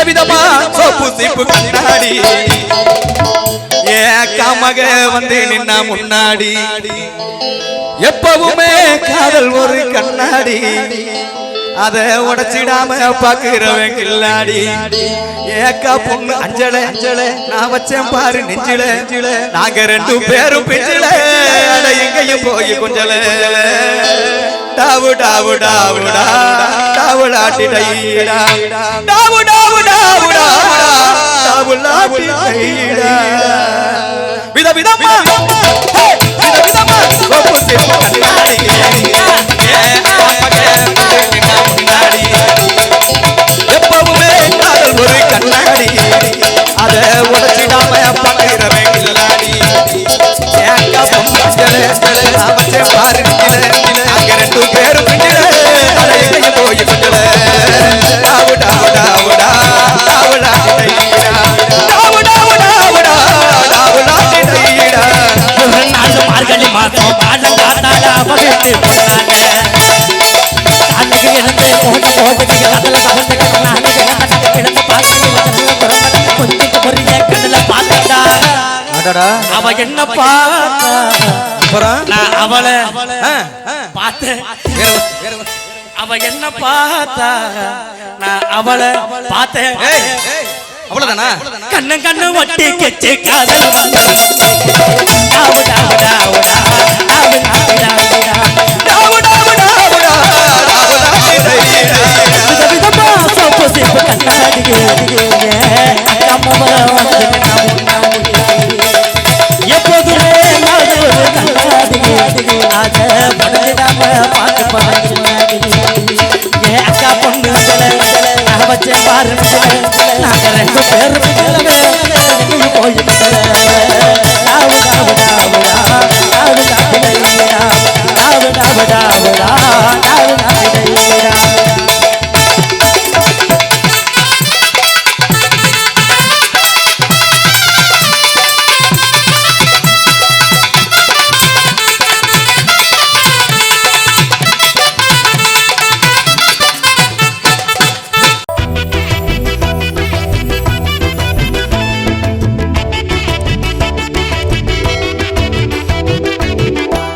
விதவிதமா சோப்பு சீப்பு கண்ணாடி. ஏக்காமக வந்து நின்னா முன்னாடி. எப்பவுமே காதல் ஒரு கண்ணாடி. அத உடைச்சிடாம பாக்குறவன் கில்லாடி. ஏக்கா பொண்ணு அஞ்சல அஞ்சல நான் வச்சேன் பாரு நெஞ்சில. நாங்க ரெண்டு பேரும் பிஞ்சில. அட எங்கேயும் போய் கொஞ்சல. டாவு டாவு டாவுடா டாவுடாட்டி டைடா டாவு டாவு டாவுடா டாவுலாட்டி டைடா போனாங்க அன்னைக்கு இருந்து சமந்து நானே கிடந்து பார்த்து? கொஞ்சம் பொரிய கண்ணுல பார்த்தா அடடா அவ என்ன பார்த்தா அப்புறம் நான் அவளை அவ என்ன பார்த்தா? நான் அவளை பார்த்தேன். ஏய் அவ்வளவுதானா? கண்ணு கண்ணு ஒட்டி கெச்சு காதல் வந்து பாருங்க நாங்க ரெண்டு பேரும்